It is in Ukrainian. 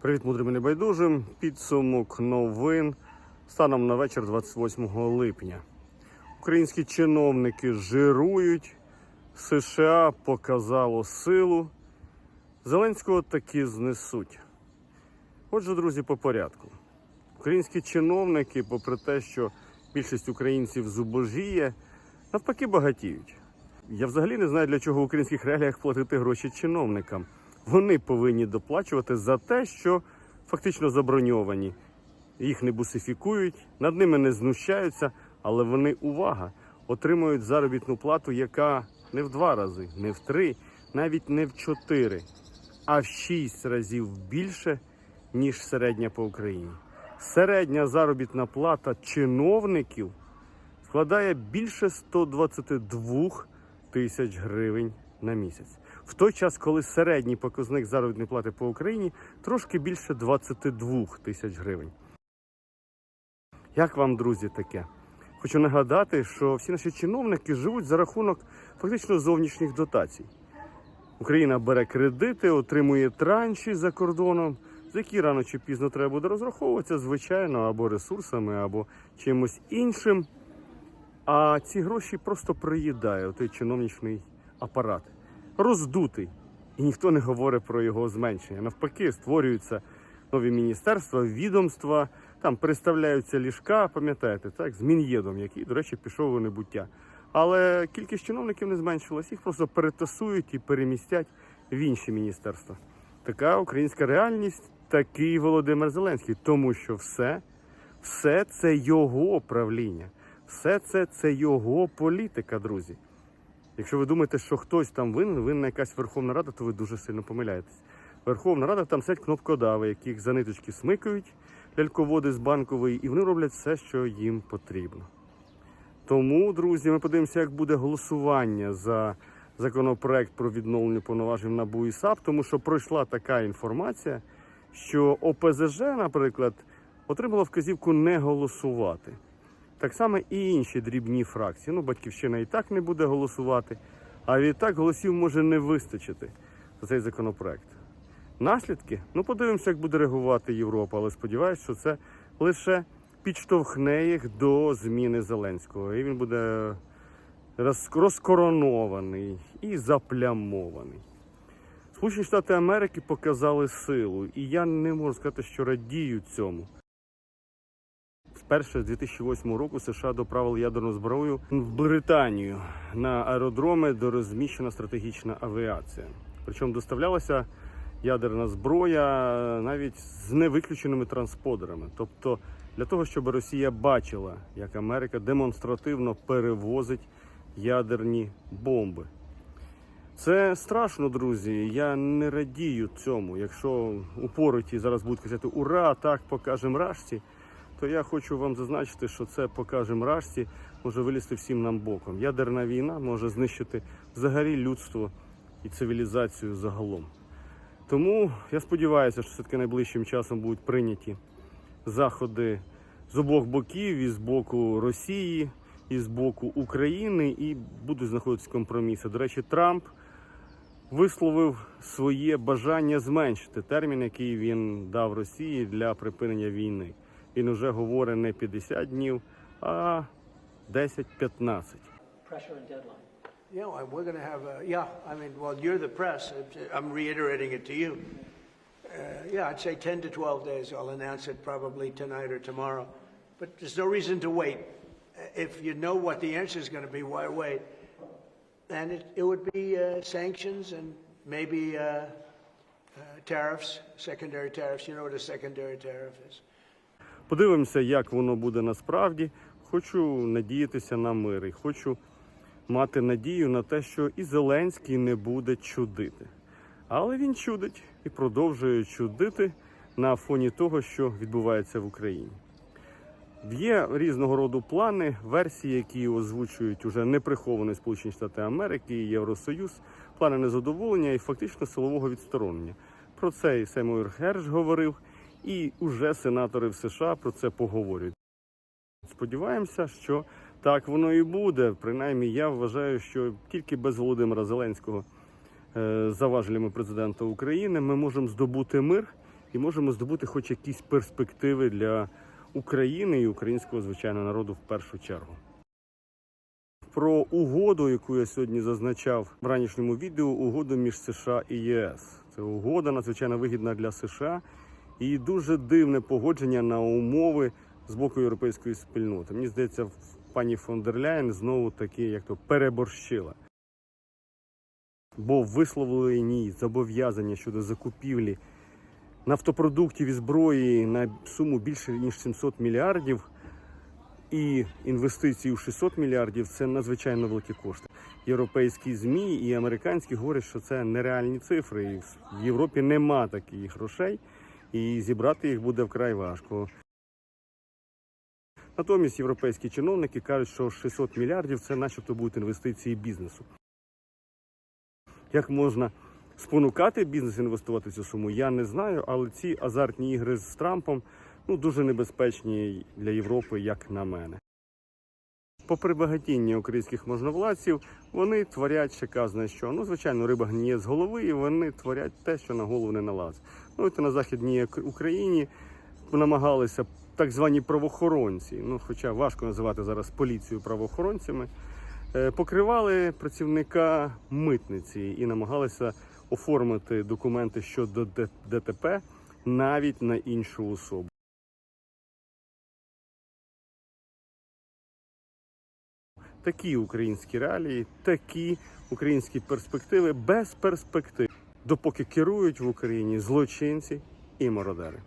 Привіт, мудрим і небайдужим. Підсумок новин станом на вечір 28 липня. Українські чиновники жирують. США показало силу. Зеленського таки знесуть. Отже, друзі, по порядку. Українські чиновники, попри те, що більшість українців зубожіє, навпаки багатіють. Я взагалі не знаю, для чого в українських реаліях платити гроші чиновникам. Вони повинні доплачувати за те, що фактично заброньовані. Їх не бусифікують, над ними не знущаються, але вони, увага, отримують заробітну плату, яка не в два рази, не в три, навіть не в чотири, а в шість разів більше, ніж середня по Україні. Середня заробітна плата чиновників складає більше 122 тисяч гривень на місяць. В той час, коли середній показник заробітної плати по Україні трошки більше 22 тисяч гривень. Як вам, друзі, таке? Хочу нагадати, що всі наші чиновники живуть за рахунок фактично зовнішніх дотацій. Україна бере кредити, отримує транші за кордоном, за які рано чи пізно треба буде розраховуватися, звичайно, або ресурсами, або чимось іншим. А ці гроші просто приїдає той чиновничний апарат, роздутий. І ніхто не говорить про його зменшення. Навпаки, створюються нові міністерства, відомства, там переставляються ліжка, пам'ятаєте, так, з Мін'єдом, який, до речі, пішов у небуття. Але кількість чиновників не зменшилась, їх просто перетасують і перемістять в інші міністерства. Така українська реальність, такий Володимир Зеленський, тому що все, все це його правління, все це це його політика, друзі. Якщо ви думаєте, що хтось там винен, винна якась Верховна Рада, то ви дуже сильно помиляєтесь. Верховна Рада там сидять кнопкодави, яких за ниточки смикають ляльководи з банкової, і вони роблять все, що їм потрібно. Тому, друзі, ми подивимося, як буде голосування за законопроект про відновлення повноважень НАБУ і САП, тому що пройшла така інформація, що ОПЗЖ, наприклад, отримала вказівку не голосувати. Так само і інші дрібні фракції. Ну, батьківщина і так не буде голосувати, а відтак голосів може не вистачити за цей законопроект. Наслідки? Ну, подивимося, як буде реагувати Європа, але сподіваюся, що це лише підштовхне їх до зміни Зеленського. І він буде розкоронований і заплямований. Сполучені Штати Америки показали силу, і я не можу сказати, що радію цьому. Вперше з 2008 року США доправили ядерну зброю в Британію на аеродроми, де розміщена стратегічна авіація. Причому доставлялася ядерна зброя навіть з невиключеними трансподерами. Тобто для того, щоб Росія бачила, як Америка демонстративно перевозить ядерні бомби. Це страшно, друзі. Я не радію цьому. Якщо упороті зараз будуть казати Ура, так покажемо рашці, то я хочу вам зазначити, що це покажемо рашці може вилізти всім нам боком. Ядерна війна може знищити взагалі людство і цивілізацію загалом. Тому я сподіваюся, що все-таки найближчим часом будуть прийняті заходи з обох боків, і з боку Росії, і з боку України, і будуть знаходитися компроміси. До речі, Трамп висловив своє бажання зменшити термін, який він дав Росії для припинення війни. Він вже говорить не 50 днів, а 10-15. pressure and deadline. Yeah, well, we're going to have, a, yeah, I mean, well, you're the press. I'm reiterating it to you. Uh, yeah, I'd say 10 to 12 days. I'll announce it probably tonight or tomorrow. But there's no reason to wait. If you know what the answer is going to be, why wait? And it, it would be uh, sanctions and maybe uh, uh, tariffs, secondary tariffs. You know what a secondary tariff is? Подивимося, як воно буде насправді. Хочу надіятися на мир і хочу мати надію на те, що і Зеленський не буде чудити. Але він чудить і продовжує чудити на фоні того, що відбувається в Україні. Є різного роду плани, версії, які озвучують уже неприховані Сполучені Штати Америки і Євросоюз, плани незадоволення і фактично силового відсторонення. Про це і Семуер Герш говорив, і уже сенатори в США про це поговорюють. Сподіваємося, що так воно і буде. Принаймні, я вважаю, що тільки без Володимира Зеленського е, за важелями президента України ми можемо здобути мир і можемо здобути хоч якісь перспективи для України і українського звичайного народу в першу чергу. Про угоду, яку я сьогодні зазначав в ранішньому відео, угоду між США і ЄС. Це угода надзвичайно вигідна для США і дуже дивне погодження на умови з боку європейської спільноти. Мені здається, пані фон дер Ляєн знову таки як то переборщила. Бо висловлені зобов'язання щодо закупівлі нафтопродуктів і зброї на суму більше ніж 700 мільярдів і інвестиції у 600 мільярдів це надзвичайно великі кошти. Європейські змі і американські говорять, що це нереальні цифри. І в Європі нема таких грошей, і зібрати їх буде вкрай важко. Натомість європейські чиновники кажуть, що 600 мільярдів це начебто будуть інвестиції бізнесу. Як можна спонукати бізнес інвестувати цю суму, я не знаю, але ці азартні ігри з Трампом ну, дуже небезпечні для Європи, як на мене. Попри багатіння українських можновладців, вони творять ще казне що. Ну, звичайно, риба гніє з голови, і вони творять те, що на голову не налазить. Ну, от на Західній Україні намагалися так звані правоохоронці, ну хоча важко називати зараз поліцію правоохоронцями, е, покривали працівника митниці і намагалися оформити документи щодо ДТП навіть на іншу особу. Такі українські реалії, такі українські перспективи без перспектив, допоки керують в Україні злочинці і мародери.